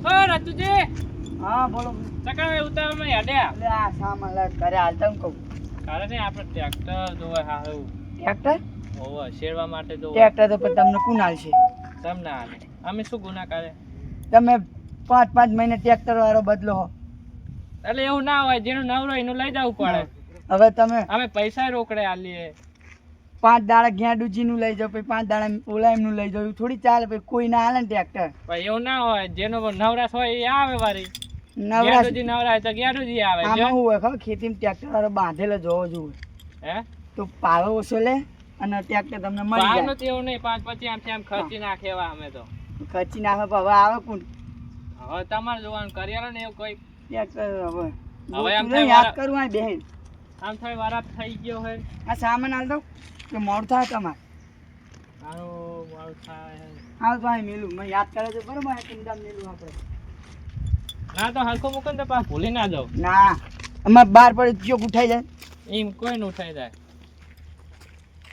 ઓ રતુજી હાલ તમ તમને કોણ અમે શું ગુના કરે તમે પાંચ પાંચ મહિને ટ્રેક્ટર વાળો બદલો એટલે એવું ના હોય જેનું નવરો એનું લઈ જવું પડે. હવે તમે અમે પૈસા રોકડે આલીએ પાંચ દાડા ઘેંડુજીનું લઈ જાવ પછી પાંચ દાડા ઓલા એમનું લઈ જાવ થોડી ચાલે પછી કોઈ ના હાલે ને ટ્રેક્ટર. એવું ના હોય જેનો નવરાશ હોય એ આવે વારી. નવરાશ તો ગેરુજી આવે આમાં જો. હોય ખબર? ખેતીમાં ટ્રેક્ટર વાળો બાંધેલો જોવો જોઈએ હે? તો પાવો ઓછો લે અને ટ્રેક્ટર તમને મળી જાય. નહીં પાંચ પછી આમ આમ ખર્ચી નાખે એવા અમે તો. ખર્ચી નાખે પણ હવે આવે કોણ? હવે તમારે જોવાનું કરિયાલો ને એવું કોઈ. ટ્રેક્ટર હવે. હવે યાદ કરવું બેન. આમ થાય વારા થઈ ગયો હોય આ સામાન હાલ દઉં કે મોડ થાય તમારે. મારું મોડ થાય હાલ આ મેલું મને યાદ કરે છે બરોબર? આ ચિંતા મેલું આપણે. ના તો હલકો મૂકો ને તો પાછું ભૂલી ના જાવ ના અમારે બાર પડે ચોક ઉઠાઈ જાય. એમ કોઈ ન ઉઠાઈ જાય.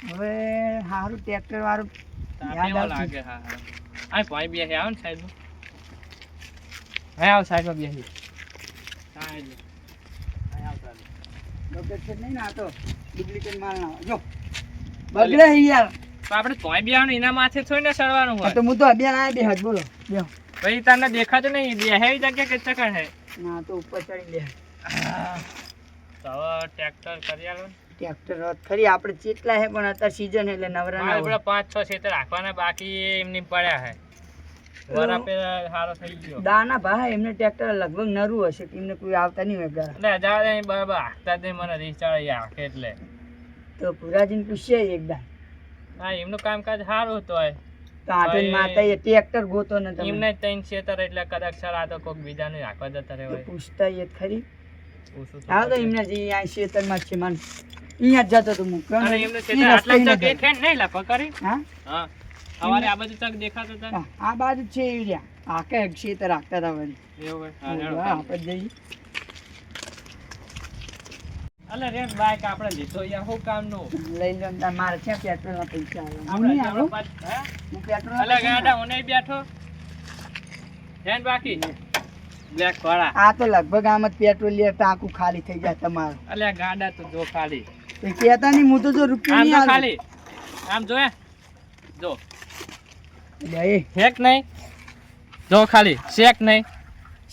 હવે હારું ટ્રેક્ટર વાળું યાદ લાગે હા હા. આ ભાઈ બેસી આવો ને સાહેબ હે આવ સાઈડમાં બેસી સાઈડ અહીં આવ સાઈડ. ડોક્ટર નહીં ને તો ડુપ્લિકેટ માલ ના જો બગડે યાર. તો આપણે તોય બેવાનું એના માથે થોડી ને સડવાનું હોય તો હું તો અભિયાન આવ્યા બે હાથ બોલો બે પછી તને દેખાતું નહીં બે હે જગ્યા કે ચકર હે? ના તો ઉપર ચડી લે તો ટ્રેક્ટર કરી આલો. ટ્રેક્ટર ખરી આપણે ચેટલા હે પણ અત્યારે સીઝન એટલે નવરા. પેલા પાંચ છ ખેતર રાખવાના બાકી એમની પડ્યા હે વરા પેલા સારો થઈ ગયો દાના ભાઈ એમને ટ્રેક્ટર લગભગ નરું હશે એમને કોઈ આવતા નહીં હોય ઘરે. બરાબર હાંકતા જ મને રીચાળ એટલે. તો પુરાજીને પૂછીએ એકદમ હા એમનું કામકાજ સારું હતું હોય. તો માતા એ ટ્રેક્ટર ગોતો ને તમે. એમને ત્રણ એટલે કદાચ સર આ તો કોઈક બીજાનું રાખવા જતા રહે હોય પૂછતા એ ખરી. હા તો. એમને જે છે મને અહીંયા જ જતો તો હું અને એમનું ઈ આટલા નતો. એ ને નહીં લખો કરી હા? હા. સવારે આ બધું ચક દેખાતો હતા આ બાજુ છે એવી રહ્યા. કે ક્ષેત રાખતા હતા વળી. એવું હા, આપણે જઈએ. અલે રે બાઈક આપણે લીધો યા હું કામ નો લઈ લો તાર મારે પેટ્રોલ ના પૈસા આપણે આપણે હે? હું? પેટ્રોલ અલે ગાડા ઓને બેઠો? હેન બાકી? બ્લેક વાળા આ તો લગભગ આમ જ પેટ્રોલ લે ટાંકું ખાલી થઈ જાય તમારું. અલે ગાડા તો જો ખાલી. તો કહેતા નહીં હું તો જો રૂપિયો આમ નહીં ખાલી. આમ જો હે. જો. એટલે હેક નહીં. જો ખાલી. શેક નહીં.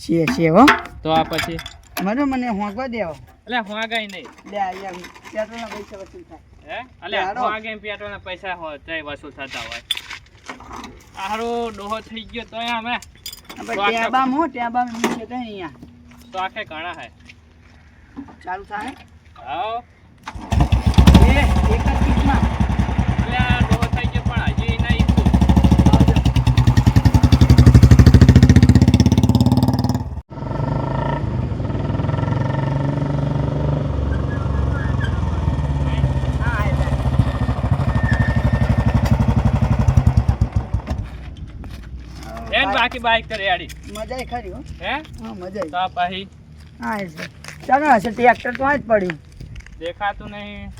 છે છે હો. તો આ પછી? મને મને હોંગવા દેવો એટલે હું ગઈ નહીં. લે અહીંયા પેટ્રોલના પૈસા વસૂલ થાય. હે? અલે હારો. હું આગે પેટ્રોલના પૈસા હોય તોય વસૂલ થતા હોય. હારો ડોહો થઈ ગયો અમે તો આ ટેબામાં હો ટેબામાં એમની છે તો અહીંયા. તો આખે ઘણા હે. ચાલુ થાય? આવો એ એક જ પીસમાં એટલે આ ડોહો થઈ ગયો પણ હજી નહીં ઈચ્છું. આવજો. હા, એટલે. બાકી બાઈક કરે આડી. મજા ખરી હો. હે? હા મજા તો પાહી. આય હા એ છે. ચાલો હશે ટ્રેક્ટર તો આ જ પડ્યું. દેખાતું નહીં.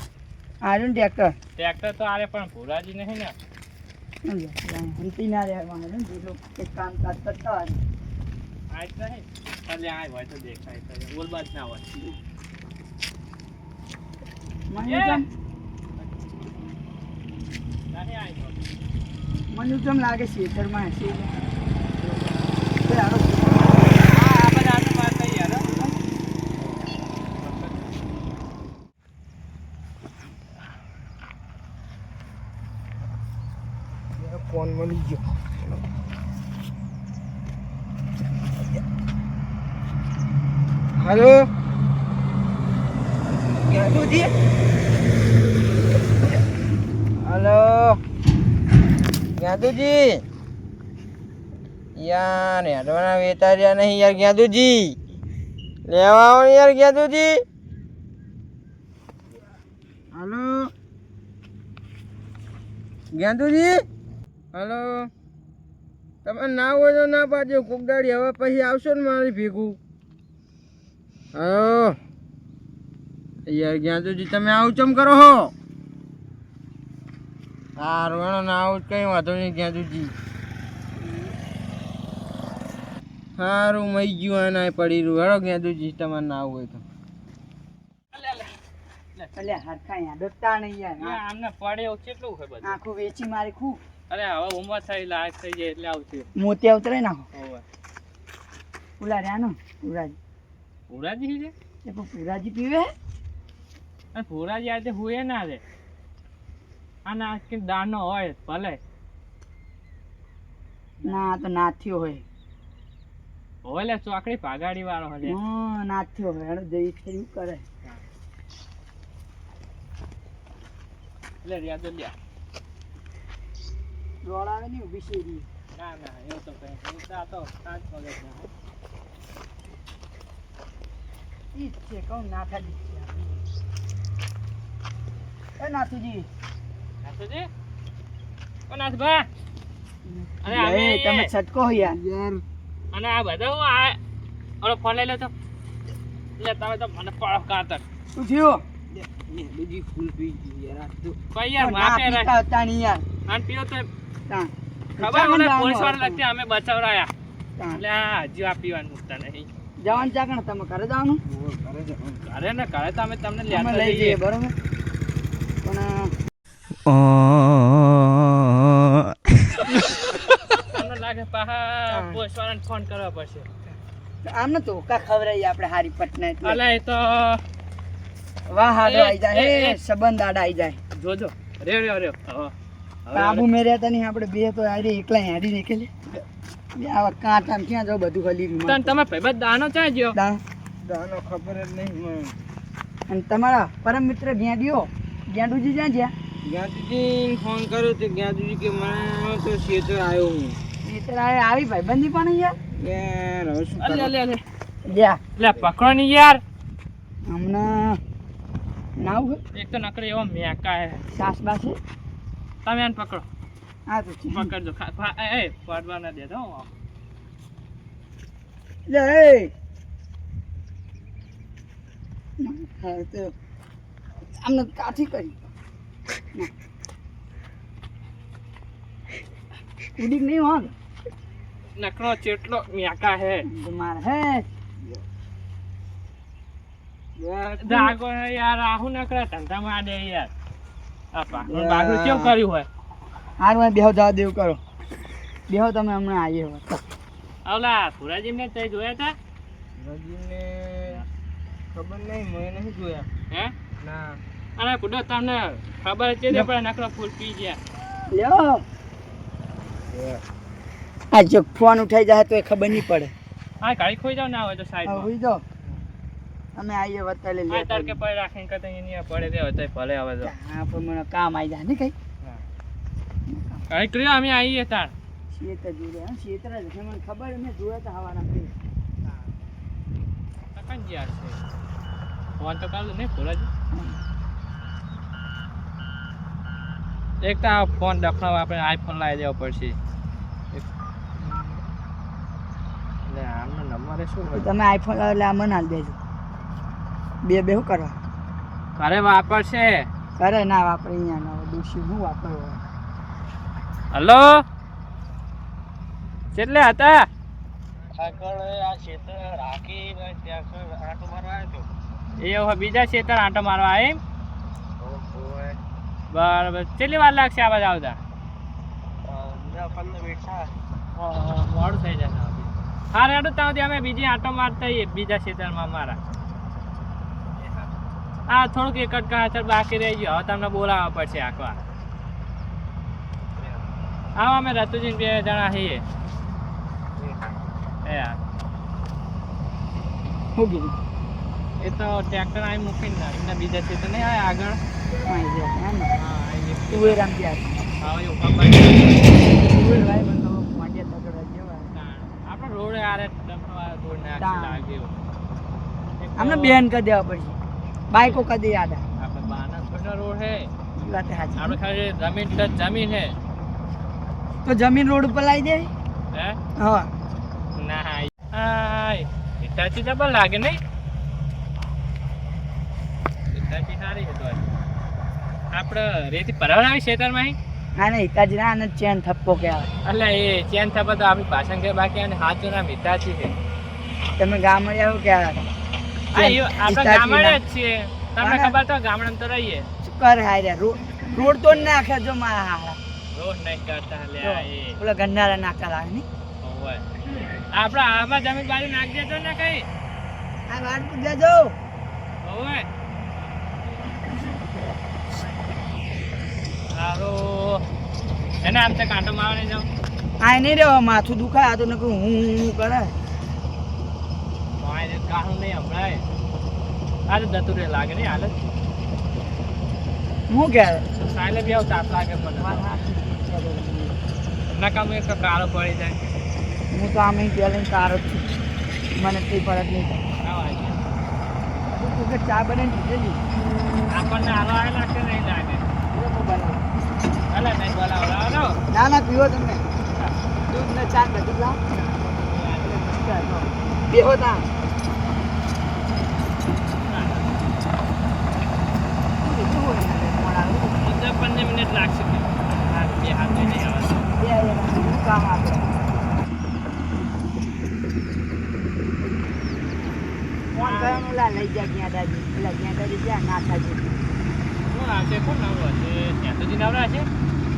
આવ્યું ટ્રેક્ટર. ટ્રેક્ટર તો આરે પણ ભોરાજી નહીં ને. હંતી ના રહેવાનું ને જે લોકો કંઈક કામકાજ કરતા હોય આજ નહીં. એટલે આ હોય તો દેખાય તો બોલબાજ ના હોય. મને! કેમ કેમ લાગે ખેતરમાં હશે તે હાલો. હા આ બધા આટલું વાત થઈ યાર હો. ફોન મળી ગયો હલો કેતુજી હલો જ્ઞાતુજી યાર હેડવાના વેતાર્યા નહીં યાર જ્ઞાતુજી લેવા આવો યાર જ્ઞાતુજી હલો. જ્ઞાતુજી હલો. તમે ના હોય તો ના પાડજો, કોક દાડી હવે પછી આવશો ને મારી ભેગું. હલો. યાર જ્ઞાતુજી તમે આવું ચમ કરો હો? હા, રોણો ના આવું કઈ વાંધો નહીં જ્ઞાતુજી સારું મઈ ગયું આના પડી રહ્યું હેડો ગેંદુજી તમારે ના હોય તો. અલ્યા હરખા યાર નહીં યાર. આમને પડે એવું કેટલું છે આખું વેચી મારી ખૂબ. અરે હવે ઉંમર થઈ લાયક થઈ જાય એટલે આવશે. મોતી ઉતરે નાખો હોવે. પુલા રહ્યા નો? પુરાજી ભૂરાજી છે? એ પણ પુરાજી પીવે? અને ભૂરાજી આજે હુએ ના રે. આના કે દાનો હોય ભલે. ના આ તો નાથી હોય. હોય લે ચોકડી પાગાડી વાળો હલે હા નાથ્યો હેડો જઈ થયું કરે. લે રિયા તો લ્યા. દોડાવે નહીં ઊભી શેરી ના ના એવું તો કઈ નહીં. તો તો સાત પગે ના ઈ છે કહું નાથા દી છે એ નાથુજી. નાથુજી? ઓ નાથભા. અરે લે, તમે છટકો યાર. યાર અને આ બધા હું આ ઓલો ફોન લઈ લો તો. લે તમે તો મને પાડો કાતર. તું જીવો. બીજી ફૂલ પી ગઈ યાર તું કઈ યાર માપે રાખ પીતા યાર. આન પીવો તો ખબર મને પોલીસવાળા. લગતી અમે બચાવરાયા. એટલે આ હજી આ પીવાનું મૂકતા નહીં. જવાનું ચા કણ તમે ઘરે જવાનું? ઘરે ને ઘરે તો અમે તમને લઈ જઈએ. બરોબર? પણ તમને લાગે પાહા પોલીસ વાળાને ફોન કરવા પડશે. આમ ન તો કા ખવરાઈ આપણે હારી પટના એટલે. અલા એ તો વાહ હાડો આઈ જાય. એ, હે. સંબંધ આડા આઈ જાય. જોજો. રે રે રે આબુ મે મેર્યા તા નહીં આપણે બે તો આરે એકલા હેડી નીકળે બે આવા કાંટા ક્યાં જાવ બધું ખલી તને રહ્યું તમે ભાઈબંધ દાનો ચા જ્યો દાનો ખબર જ નહીં મને અને તમારા પરમ મિત્ર ગેંડિયો ગેંડુજી જ્યાં જ્યાં જ્ઞાતિજી ફોન કર્યો તો જ્ઞાતિજી કે મને તો શેતર આવ્યો હું. આવી ભાઈબંધી પણ યાર યાર અલે લે પકડો ની યાર. હમણાં નાવ એક તો નકરે એવો મેકા હે. સાસ બાસે તમે એને પકડો. હા તો પકડજો. એ એ, પડવા ના દેતો હો. લે એ! હા તો આમને કાઠી કરી. ઉડીક નહીં હોગ નકરો ચેટલો મેકા હે. મારે હે. યાર, હે યાર આહુ નકરા ધંધા માં દે યાર. આ પાકનું બાગડું કેવું કર્યું હોય? હારું માં બેહો જવા દેવ કરો. બેહો તમે હમણાં આવીએ હો આવલા ભુરાજી ને તે જોયા તા? રજીને ખબર નહીં મેં નહીં જોયા. હે? ના. અરે બુડો તમને ખબર છે છે પણ નકરો ફૂલ પી ગયા. લ્યો. આ જો ફોન ઉઠાઈ જાય તો એ ખબર નહીં પડે. હા ગાડી ખોઈ જાવ ના હોય તો સાઈડ હોઈ જાઓ. અમે આવીએ વતાલે તાર તડકે પર રાખીને કતે આ પડે દે હોય ભલે હવે તો. હા પણ મને કામ આવી જાય ને કઈ. ગાડી કર્યો અમે આવીએ તાર. શેતર જોડે હા શેતર જ મને ખબર મે જોયા તો હવાના હા. કઈ જ્યા છે. ફોન તો કાઢો નહીં ભુરાજી એક તો આ ફોન દફનાવા આપણે આઈફોન લાવી દેવો પડશે એક- એટલે આમનો નંબર એ શું હોય તમે આઈફોન લાવો એટલે આ મને હાલ દેજો. બે બે શું કરવા? ઘરે વાપરશે? ઘરે ના વાપરે અહીંયા ના દુષી શું વાપરવો હલો? કેટલે હતા? એ બીજા ખેતર આંટો મારવા એમ? બરાબર. કેટલી વાર લાગશે આ બાજુ આવતા? મોડું થઈ જશે. હા રેડું ત્યાં અમે બીજી આંટો મારતા આવીએ બીજા ખેતરમાં મારા હા થોડુંક એક જ કાતર બાકી રહી ગયો. હવે તમને બોલાવવા પડશે આખવા હા અમે રતુજી બે જણા છીએ. એ. શું કીધું? એ તો ટ્રેક્ટર અહીં મૂકીને ના એમના બીજા ખેતર નહીં આવે આગળ. છે હા એ હા એવું ખબર તુવેર ભાઈ બંધ માટિયા તગડા જેવા આપણે રોડ આરે ડમવા રોડ ને તા. લાગે એવું. એક તો અમને બેન કરી દેવા પડશે. બાઈકો કરી દે યાદ. આપણે બાના છોટા રોડ હે. એ વાત સાચી. આપણે ખાલી જમીન ટચ જમીન હે. તો જમીન રોડ ઉપર લાવી દે. હે? હા. ના હાય હિટાચી ડબલ લાગે નહીં. હિટાચી સારી છે તો. આપણે રેતી પરવડાવી ખેતરમાં અહીં? આને હિતાજી ના આને ચેન થપ્પો કહેવાય. એટલે એ ચેન થપ્પો તો આપણી ભાષણ કે બાકી અને હાથો નામ હિતાચી છે તમે ગામડે આવો કે આ આપણે ગામડે જ છીએ. તમને ખબર તો ગામડામાં તો રહીએ. કરે હાર્યા રોડ રોડ તો નાખે જો મારા હારા રોડ નહીં કરતા લે આ એ. પેલા ગંડારા નાખતા લાગે ને. હોવે. આપણા આમાં જમીન બાજુ નાખ દેજો ને કઈ. આ વાત પૂછ્યા જો સારું. એને આમ તો કાંટો મારવાની જાઉં. આ નહીં રેવા માથું દુખાય આ તો નકરું હું કરે કાહું નહીં હમણાં આ તો દતુર રે લાગે નહીં હાલત હું કે? સાયલે બી આવું તાપ લાગે મને નકામ એક કાળો પડી જાય. હું તો આમે પેલા જ છું. મને કઈ ફરક નહીં પડે. તું ચા બને આપણને હાલો આવે લાગે નહીં લાગે ના ના પીવો તમને. દૂધ ને ચા બધું લાવ બેહો તા. પંદર મિનિટ લાગશે બે હાથ નહીં આવે કામ આપે ફોન લા લઈ ગયા ત્યાં દાદી પેલા જ્યાં દાદી ક્યાં ના થાજે. કોણ આવશે? કોણ નવરો હશે ત્યાં સુધી નવરા છે.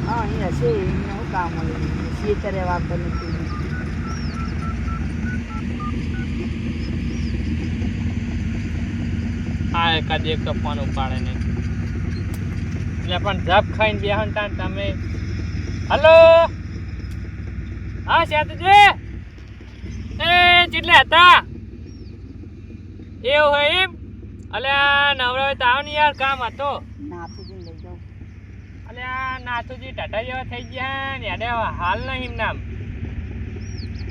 હા એમને શું કામ હોય ખેતરે એકાદ એક ફોન ઉપાડે નહીં એટલે પણ જપ ખાઈને બેહન તાન તમે. હલો? હા સેતુજી એ ચેટલે હતા? એવું હોય એમ? અલ્યા નવરા તો આવો યાર કામ હતો નાથું જઈને લઈ જાઉં અલે આ નાથુજી ટાટા જેવા થઈ ગયા ને અડે હાલ નહીં નામ.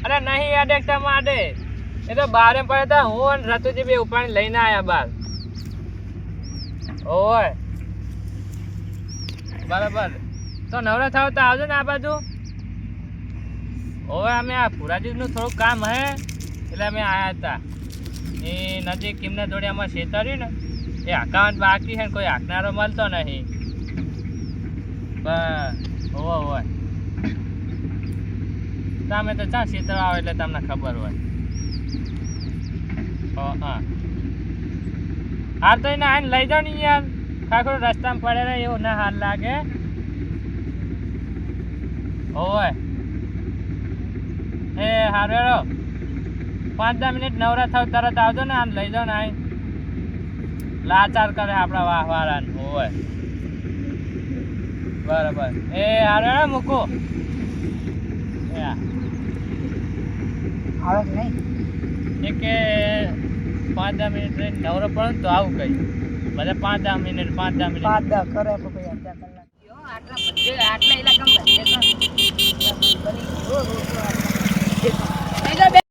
અરે નહીં અડે તમે આડે એ તો બારે પડે તો હું અને રતુજી બે ઉપાડી લઈને આયા બાર. ઓય. બરાબર. તો નવરા થાવ તો આવજો ને આ બાજુ. ઓવે અમે આ પુરાજીનું થોડુંક કામ હે, એટલે અમે આયા હતા એ નજીક કિમના જોડે અમારે છેતર્યું ને. એ હાંકાવાનું બાકી છે ને કોઈ હાંકનારો મળતો નહીં. બસ હોવે હોય તમે તો ચા શીતળ આવે એટલે તમને ખબર હોય. હો, હાર તો એને આઈને લઈ જાઓ ને યાર. ખાખરો રસ્તામાં પડે રહે એવું ના હાલ લાગે. હોય એ હારવેરો હેરો. પાંચ દસ મિનિટ નવરા થાવ તરત આવજો ને આને લઈ જાઓ ને આઈ લાચાર કરે આપણા વાહ હોય બરાબર. એ આરણા મૂકો. એ કે નહીં. એ કે પાંચ દસ મિનિટ રહીને નવરો પડે તો આવું કઈ. બધા પાંચ દસ મિનિટ પાંચ દસ મિનિટ. પાંચ દસ કરે ભાઈ અડધા કલાક. આટલા બધે આટલા ઇલાકામાં